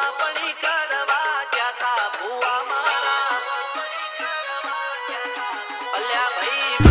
આપણી કરવા જતા ભુવા મારા અલ્યા ભાઈ